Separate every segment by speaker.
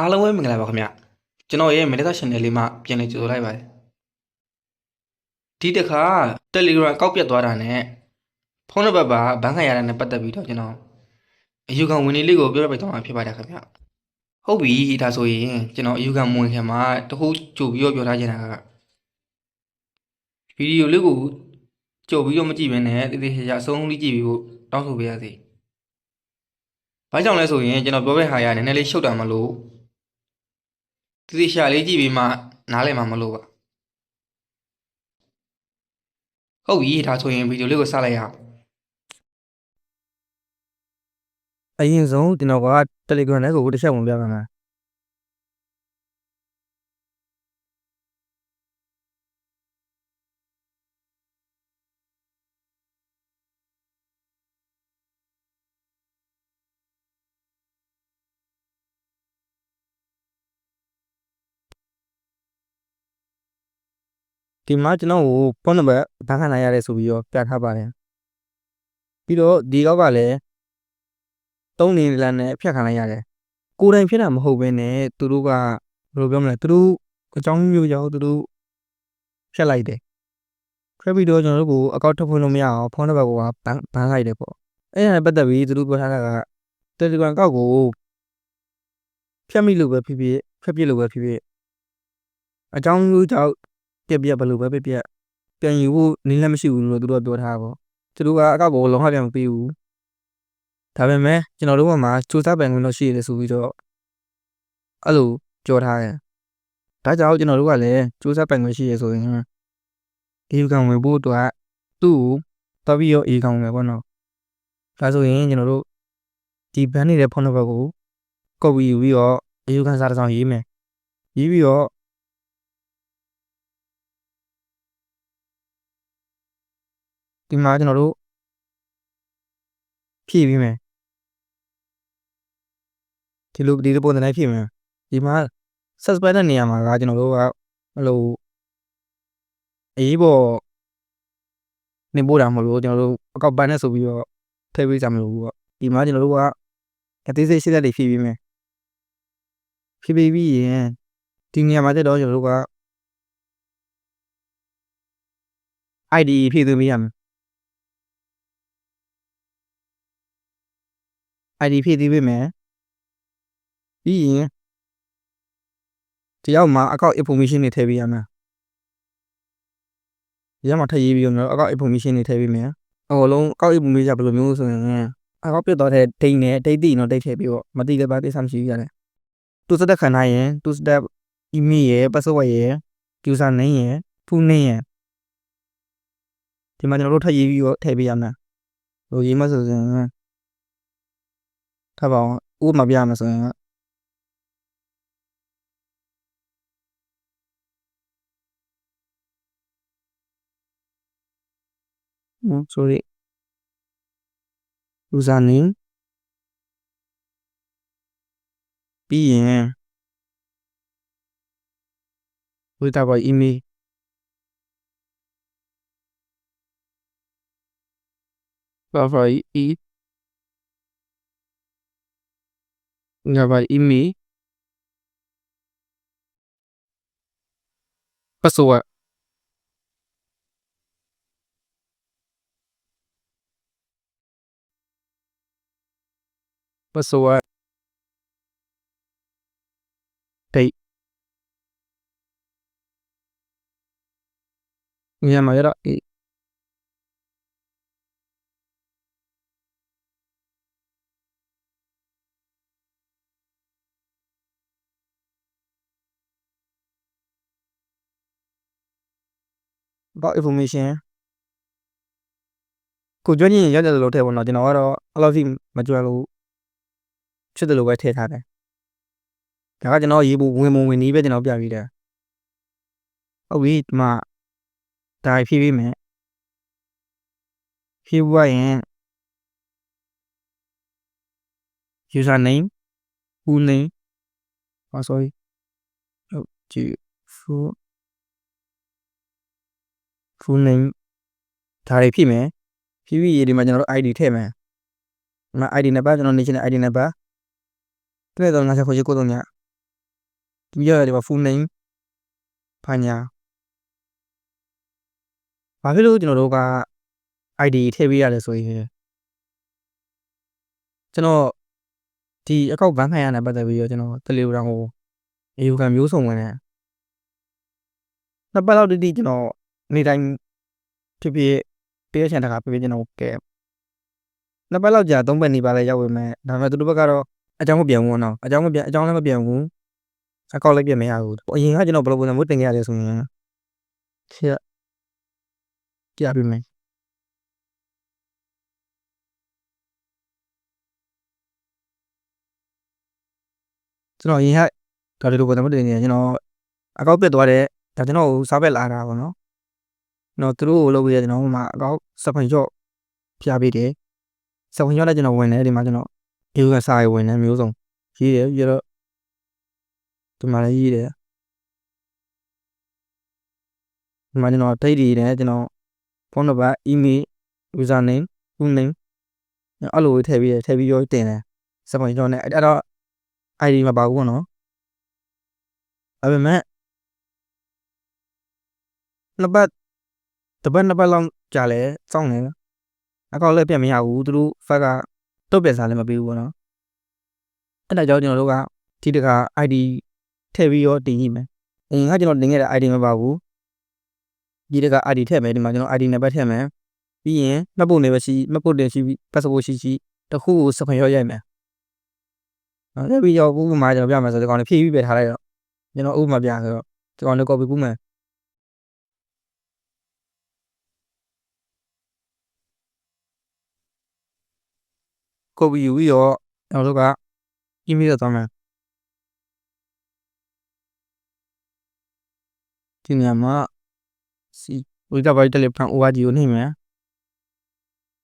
Speaker 1: အားလုံးပဲမင်္ဂလာပါခင်ဗျကျွန်တော်ရဲ့ Meta Channel လေးမှာပြန်လည်ကြိုဆိုလိုက်ပါတယ်ဒီတစ်ခါ Telegram ကောက်ပြတ်သွားတာနဲ့ဖုန်းနံပါတ်ပါဘန်းခံရတာနဲ့ပတ်သက်ပြီးတော့ကျွန်တော်အယူခံဝင်နေလေးကိုပြောပြပေးသွားမှာဖြစ်ပါတယ်ခင်ဗျဟုတ်ပြီဒါဆိုရင်ကျွန်တော်အယူခံမဝင်ခင်မှာတခုကြိုပြီးတော့ပြောထားချင်တာကဗီဒီယိုလေးကိုကြိုပြီးတော့မကြည့်ဘဲနဲ့တည်တည်ချာချာအဆုံးလေးကြည့်ပြီးဖို့တောင်းဆိုပေးရစေဘာကြောင့်လဲဆိုရင်ကျွန်တော်ပြောပြဟာရနည်းနည်းလေးရှုပ်တာမလို့ သူစီရှာလေးကြည့်ပြီးမှနားလည်မှာမလို့ပါဟုတ်ပြီဒါဆိုရင်ဗီဒီယိုလေးကိုစလိုက်ရအောင်
Speaker 2: အရင်ဆုံးကျွန်တော်က Telegram ထဲကိုတစ်ချက်ဝင်ပြပါမယ် ဒီမှာကျွန်တော်ကိုဖုန်းနံပါတ်ဘန်းခံနိုင်ရတယ်ဆိုပြီးတော့ပြထားပါတယ်ပြီးတော့ဒီကောက်ကလည်းသုံးနေလမ်းနဲ့ဖြတ်ခံလိုက်ရတယ်ကိုယ်တိုင်ဖြစ်တာမဟုတ်ဘဲနဲ့သူတို့ကဘယ်လိုပြောမလဲသူတို့အကြောင်းမျိုးကြောင့်သူတို့ဖြတ်လိုက်တယ်ဖြတ်ပြီးတော့ကျွန်တော်တို့ကိုအကောင့်ထုတ်ဖွင့်လို့မရအောင်ဖုန်းနံပါတ်ကိုဘန်းဘန်းလိုက်တယ်ပေါ့အဲ့ဒါနဲ့ပတ်သက်ပြီးသူတို့ပြောထားတာက Telegram ကောက်ကိုဖြတ်မိလို့ပဲဖြစ်ဖြစ်ဖြတ်ပြစ်လို့ပဲဖြစ်ဖြစ်အကြောင်းမျိုးကြောင့် ပြက်ပြက်ဘယ်လိုပဲပြက်ပြက်ပြန်ယူဖို့နည်းလမ်းမရှိဘူးလို့သူတို့ကပြောထားတာပေါ့သူတို့ကအကောက်ကိုလုံးဝပြန်မပေးဘူးဒါပေမဲ့ကျွန်တော်တို့ဘက်မှာစူးစမ်းပိုင်ခွင့်တော့ရှိရတယ်ဆိုပြီးတော့အဲ့လိုပြောထားတယ်ဒါကြောင့်ကျွန်တော်တို့ကလည်းစူးစမ်းပိုင်ခွင့်ရှိရဆိုရင်အေးကောင်ဝင်ဖို့အတွက်သူ့ကိုတော်ပြီးရောအေးကောင်ဝင်ပေါ့နော်ဒါဆိုရင်ကျွန်တော်တို့ဒီဘန်းနေတဲ့ဖုန်းနံပါတ်ကိုကော်ပီယူပြီးတော့အေးကန်စာတစ်စောင်ရေးမယ်ရေးပြီးတော့ ဒီမှာကျွန်တော်တို့ဖြည့်ပြီးမယ်ဒီလိုဒီလိုပုံစံနဲ့ဖြည့်မယ်ဒီမှာ suspect တဲ့နေရာမှာကကျွန်တော်တို့ကအဲ့လိုအေးပေါ်နေပို့တာမဟုတ်ဘူးကျွန်တော်တို့အကောက်ပန်းနဲ့ဆိုပြီးတော့ထည့်ပေးကြမလို့ဘူးပေါ့ဒီမှာကျွန်တော်တို့ကအသေးစိတ်ရှင်းတဲ့တွေဖြည့်ပေးမယ်ဖြည့်ပေးပြီးရင်ဒီနေရာမှာတက်တော့ကျွန်တော်တို့က ID ဖြည့်သွင်းပေးရမယ် ID ဖြည့်သေးပေးမယ်ပြီးရင်ဒီရောက်မှာ account information တွေထည့်ပေးရမယ်ဒီရောက်မှာထည့်ရေးပြီးတော့ account information တွေထည့်ပေးမယ်အကုန်လုံး account information ဘယ်လိုမျိုးဆိုရင် account ပြတ်သွားတဲ့ date နဲ့ date တည်ရင်တော့ date ထည့်ပြီးတော့မတည်လည်းပါကိစ္စမရှိဘူးရတယ်သူစတက်ခံထားရင်သူစတက် email ရယ် password ရယ် user name ရယ် full name ရယ်ဒီမှာကျွန်တော်တို့ထည့်ရေးပြီးတော့ထည့်ပေးရမယ်ဟိုရေးမှဆိုရင် ထားပါအောင်ဥပမာပြရမယ်ဆိုရင် Mm, sorry. username ပြီးရင်ဝေတာပါ email ဘာဖာ e ငါပါ email password password date ညမှာရတော့ about information ကိုကြွညင်ရတယ်လို့ထည့်ပါတော့ကျွန်တော်ကတော့အဲ့လောက်ထိမကြွလို့ဖြစ်တယ်လို့ပဲထည့်ထားတယ်ဒါကကျွန်တော်ရေးဖို့ဝင်မဝင်နည်းပဲကျွန်တော်ပြပြီးတယ်ဟုတ်ပြီဒီမှာဒါဖြည့်ပေးမယ်ဖြည့်ဖို့ရင် user name full name oh sorry ဟုတ်ကြည့် full full name ဒါတွေဖြည့်မယ်ဖြည့်ပြီးဒီမှာကျွန်တော်တို့ ID ထည့်မယ်ဒီမှာ ID နံပါတ်ကျွန်တော် national ID နံပါတ်တဲ့တော့ငါချက်ခွေးကိုတော့ညပြီးတော့ဒီမှာ full name ဘာညာဘာဖြစ်လို့ကျွန်တော်တို့က ID ထည့်ပေးရလဲဆိုရင်ကျွန်တော်ဒီ account ဘန်းခံရတဲ့ပတ်သက်ပြီးတော့ကျွန်တော် Telegram ကိုအယူခံမျိုးစုံဝင်တယ်နှစ်ပတ်လောက်တိတိကျွန်တော် နေ့တိုင်းဖြစ်ဖြစ်ပေးချင်တာကပြပြကျွန်တော်ကဲနှစ်ပတ်လောက်ကြာသုံးပတ်နေပါလဲရောက်ဝင်မဲ့ဒါပေမဲ့သူတို့ဘက်ကတော့အကြောင်းမပြန်ဘူးနော်အကြောင်းမပြန်အကြောင်းလည်းမပြန်ဘူးအကောက်လည်းပြန်မရဘူးအရင်ကကျွန်တော်ဘယ်လိုပုံစံမျိုးတင်ခဲ့ရလဲဆိုရင်ချက်ကြပြမယ်ကျွန်တော်အရင်ကဒါဒီလိုပုံစံမျိုးတင်နေတယ်ကျွန်တော်အကောက်ပြတ်သွားတဲ့ဒါကျွန်တော်ကိုစားပက်လာတာပေါ့နော်ကျွ န်တော်သူတို့ကိုလုပ်ပြီးရကျွန်တော်ဟိုမှာအကောက်စပန်ချော့ပြပေးတယ်စပန်ချော့လည်းကျွန်တော်ဝင်တယ်ဒီမှာကျွန်တော်အေကစားရဝင်တယ်မျိုးစုံရေးတယ်ပြီးတော့ဒီမှာလည်းရေးတယ်ဒီမှာကျွန်တော်တိတ်တည်တယ်ကျွန်တော်ဖုန်းနံပါတ် email user name full name အဲ့လိုထည့်ပြီးထည့်ပြီးရောတင်တယ်စပန်ချော့နဲ့အဲ့တော့ ID မပါဘူးပေါ့နော်ဒါပေမဲ့နှစ်ပတ် တစ်ပတ်နှစ်ပတ်လောက်ကြာလဲစောင့်နေအကောက်လည်းပြတ်မရဘူးသူတို့ဖက်ကတုတ်ပြစားလည်းမပေးဘူးပေါ့နော်အဲ့ဒါကြောင့်ကျွန်တော်တို့ကဒီတက ID ထည့်ပြီးရောတင်ကြည့်မယ်အရင်ကကျွန်တော်တင်ခဲ့တဲ့ ID မပါဘူးဒီတက ID ထည့်မယ်ဒီမှာကျွန်တော် ID နံပါတ်ထည့်မယ်ပြီးရင်မှတ်ဖို့နေပဲရှိမှတ်ဖို့တင်ရှိပြီး passport ရှိရှိတခုကိုစပန်ရောရိုက်မယ်အဲ့ပြီးတော့ဥပမာကျွန်တော်ပြမယ်ဆိုတော့ဒီကောင်လေးဖြည့်ပြီးပဲထားလိုက်တော့ကျွန်တော်ဥပမာပြဆိုတော့ဒီကောင်လေး copy ကူးမယ် ကိုပီယူပြီးတော့ကျွန်တော်တို့က email တော့သွားမယ်ဒီနေရာမှာစီဝိကဘိုက်တယ်လီဖန် ORG ကိုနှိမ့်မယ်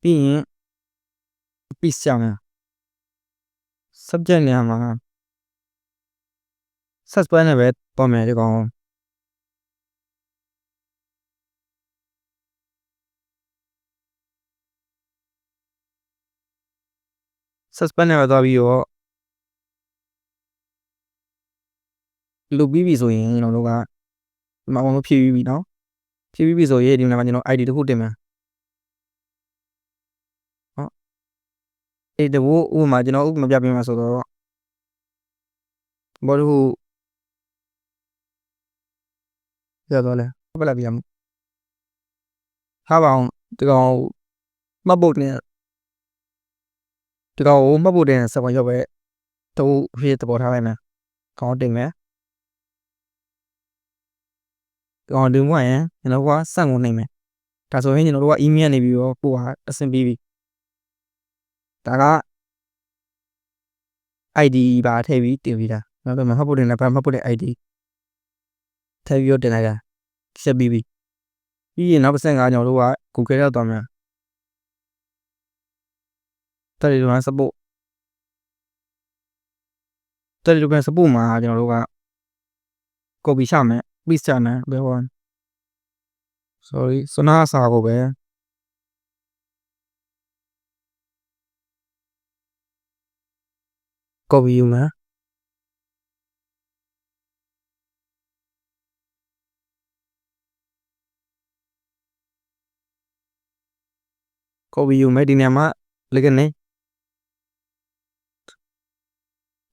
Speaker 2: ပြီးရင် piece ချမယ် subject နေရာမှာ suspend နဲ့ပဲပေါ်မယ်ဒီကောင် suspend နဲ့သွားပြီးတော့လုပ်ပြီးပြီဆိုရင်ကျွန်တော်တို့ကဒီမှာအကုန်လုံးဖြည့်ပြီးပြီနော်ဖြည့်ပြီးပြီဆိုရင်ဒီမှာကျွန်တော် ID တစ်ခုတင်မယ်ဟောအဲ့ဒီဘူးဥပမာကျွန်တော်ဥပမာပြပေးမှာဆိုတော့ဘောတစ်ခုရတော့လဲဘယ်လာပြန်ထားပါအောင်ဒီကောင်မပုတ်နဲ့ ဒီကောင်ကိုမှတ်ဖို့တဲ့စပွန်ရော့ပဲတူဖြစ်တပေါ်ထားလိုက်မယ်ကောင်းတင်မယ်ကောင်တင်မှရင်ကျွန်တော်ကစန့်ကုန်နိုင်မယ်ဒါဆိုရင်ကျွန်တော်တို့က email နေပြီးတော့ပို့ဟာအဆင်ပြေပြီဒါက ID ပါထည့်ပြီးတင်ပြီးတာနောက်တော့မှတ်ဖို့တင်လည်းပါမှတ်ဖို့တဲ့ ID ထည့်ပြီးတော့တင်လိုက်တာဆက်ပြီးပြီပြီးရင်နောက်ပတ်စံကကျွန်တော်တို့က Google ရောက်သွားမယ် တယ်လီဂရမ် support တယ်လီဂရမ် support မှာကျွန်တော်တို့က copy ချမယ် paste ချမယ်ဘယ်ဟော sorry စနာစာကိုပဲ copy ယူမယ် copy ယူမယ်ဒီနေရာမှာ login နေ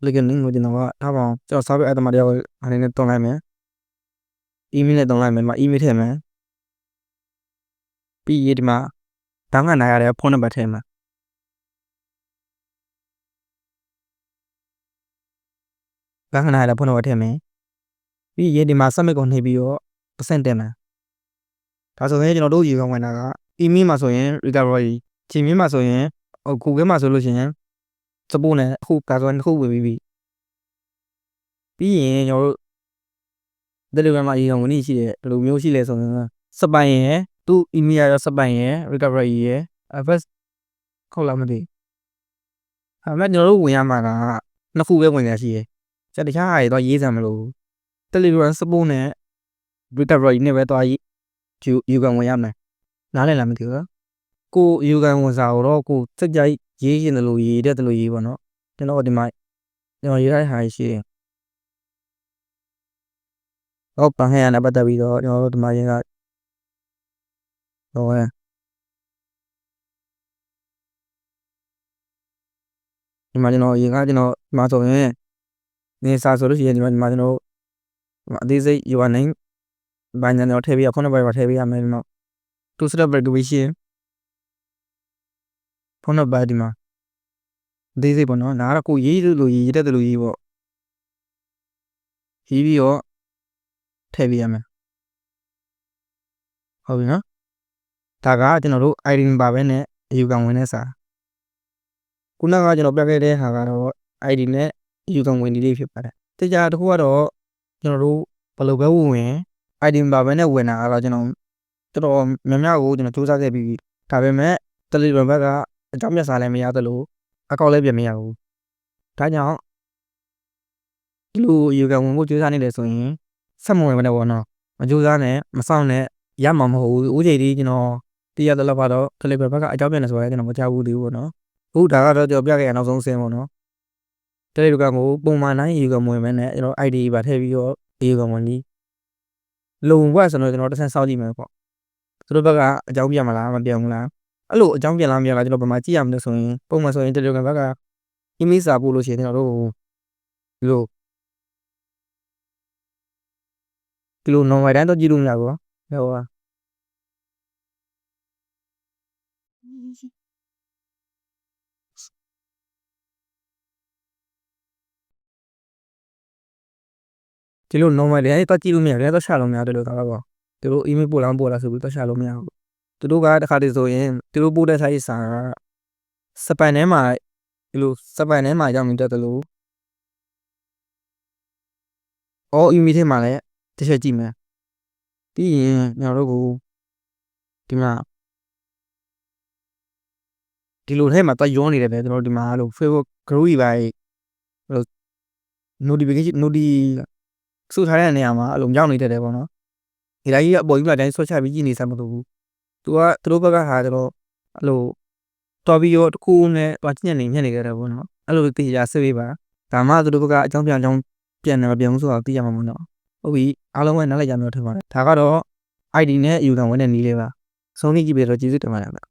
Speaker 2: login နေကိုကျွန်တော်ကထားပါအောင်ကျွန်တော် service item တယောက်အနေနဲ့တွန်းလိုက်မယ် email နဲ့တွန်းလိုက်မယ်ဒီမှာ email ထည့်မယ်ပြီးရင်ဒီမှာဘန်းကနိုင်ရတဲ့ဖုန်းနံပါတ်ထည့်မယ်ဘန်းကနိုင်ရတဲ့ဖုန်းနံပါတ်ထည့်မယ်ပြီးရင်ဒီမှာ submit ကိုနှိပ်ပြီးတော့ percent တင်မယ်ဒါဆိုရင်ကျွန်တော်တို့ရေကောင်းဝင်တာက email မှာဆိုရင် recovery ချိန်မြင့်မှာဆိုရင်ဟို Google မှာဆိုလို့ရှိရင် support နဲ့အခုကာဆိုတစ်ခုဝင်ပြီးပြီပြီးရင်ကျွန်တော်တို့ Telegram မှာအရင်ကဝင်နေရှိတယ်ဘယ်လိုမျိုးရှိလဲဆိုရင်စပိုင်ရယ်သူ email ရစပိုင်ရယ် recovery ရယ် first ခေါက်လာမသိအဲ့မဲ့ကျွန်တော်တို့ဝင်ရမှာကနှစ်ခုပဲဝင်ရရှိရယ်ကျတခြားဟာတွေတော့ရေးစမ်းမလို့ Telegram support နဲ့ recovery နဲ့ပဲတော့ယူယူကန်ဝင်ရမယ်နားလည်လားမသိဘူးကိုယူကန်ဝန်စာကိုတော့ကိုစက်ကြိုက် ရေးရင်တယ်လို့ရေးတယ်တယ်လို့ရေးပါတော့ကျွန်တော်ဒီမှာကျွန်တော်ရေးထားတဲ့ဟာရှိတယ်ဟောဘန်ခံရနဲ့ပတ်သက်ပြီးတော့ကျွန်တော်တို့ဒီမှာရင်ကဟောရဲဒီမှာကျွန်တော်ရင်ကကျွန်တော်ဒီမှာဆိုရင်နေစာဆိုလို့ရှိရင်ဒီမှာဒီမှာကျွန်တော်အသေးစိတ် UI နိုင်ဘာညာတော့ထည့်ပြီးရဖုန်းနံပါတ်ပါထည့်ပေးရမယ်ဒီမှာ two step verification ဖုန်းနံပါတ်ဒီမှာအသေးစိတ်ပေါ့နော်ဒါကတော့ကိုရေးလို့ရေးတဲ့လူရေးပေါ့ရေးပြီးတော့ထည့်ပေးရမယ်ဟုတ်ပြီနော်ဒါကကျွန်တော်တို့ ID ပါပဲနဲ့အယူခံဝင်တဲ့စာခုနကကျွန်တော်ပြခဲ့တဲ့ဟာကတော့ ID နဲ့အယူခံဝင်ဒီလေးဖြစ်ပါတယ်တရားတစ်ခုကတော့ကျွန်တော်တို့ဘယ်လိုပဲဝင်ဝင် ID ပါပဲနဲ့ဝင်တာကတော့ကျွန်တော်တော်တော်များများကိုကျွန်တော်စူးစမ်းခဲ့ပြီးပြီဒါပေမဲ့ Telegram ဘက်က အကြောင်းပြစာလည်းမရသလိုအကောင့်လည်းပြန်မရဘူးဒါကြောင့်ဒီလိုအယူခံဝင်ဖို့စူးစမ်းနေတယ်ဆိုရင်ဆက်မဝင်ဘဲနဲ့ပေါ့နော်မစူးစမ်းနဲ့မဆောင်နဲ့ရမှာမဟုတ်ဘူးဦးချိန်ဒီကျွန်တော်သိရတဲ့လောက်ကတော့ Telegram ဘက်ကအကြောင်းပြန်နေဆိုရဲကျွန်တော်မကြောက်ဘူးသေးဘူးပေါ့နော်အခုဒါကတော့ကျွန်တော်ပြခဲ့ရနောက်ဆုံးစင်းပေါ့နော် Telegram ကိုပုံမှန်တိုင်းအယူခံဝင်မယ်နဲ့ကျွန်တော် ID ပါထည့်ပြီးတော့အယူခံဝင်ပြီးလုံဘွက်ဆိုတော့ကျွန်တော်တစ်ဆင့်စောင့်ကြည့်မယ်ပေါ့သူတို့ဘက်ကအကြောင်းပြန်မလားမပြန်ဘူးလား အဲ့လိုအကြောင်းပြန်လားမပြန်လားကျွန်တော်ဗမာကြည့်ရမလို့ဆိုရင်ပုံမှန်ဆိုရင် Telegram ဘက်က email စာပို့လို့ရှိရင်ကျွန်တော်တို့ဒီလိုဒီလို normal တိုင်းတော့ကြည့်လို့မရဘူးဟောဟောဒီလို normal တိုင်းတော့ကြည့်လို့မရတယ်တော့ရှာလို့မရတယ်လို့ကတော့ပေါ့သူတို့ email ပို့လားမပို့လားဆိုပြီးတော့ရှာလို့မရဘူး သူတို့ကတခါတည်းဆိုရင်သူတို့ပို့တဲ့ site စာကစပန်ထဲမှာဒီလိုစပန်ထဲမှာရောက်နေတတ်တယ်လို့အော် email ထဲမှာလည်းတစ်ချက်ကြည့်မယ်ပြီးရင်ကျွန်တော်တို့ကိုဒီမှာဒီလိုထဲမှာတွားရောနေတယ်ပဲကျွန်တော်တို့ဒီမှာအဲ့လို Facebook group ကြီးပါအဲ့လို notification noti စုထားတဲ့နေရာမှာအဲ့လိုမြောက်နေတတ်တယ်ပေါ့နော်ဒီတိုင်းကြီးအပေါ်ကြီးကတိုင်းဆွတ်ချပြီးကြည့်နေစမ်းမလို့ဘူး သူကသူတို့ဘက်ကဟာကျတော့အဲ့လိုတော်ပြီးရောတစ်ခုနဲ့တွားညက်နေညက်နေကြတယ်ပေါ့နော်အဲ့လိုသိကြစစ်ပေးပါဒါမှသူတို့ဘက်ကအကြောင်းပြန်အကြောင်းပြန်တယ်မပြန်ဘူးဆိုတာသိရမှာမဟုတ်တော့ဟုတ်ပြီအားလုံးပဲနားလည်ကြမှာထင်ပါတယ်ဒါကတော့ ID နဲ့ user ဝင်တဲ့နည်းလေးပါဆုံးဖြတ်ကြည့်ပြီးတော့ကျေးဇူးတင်ပါတယ်ဗျ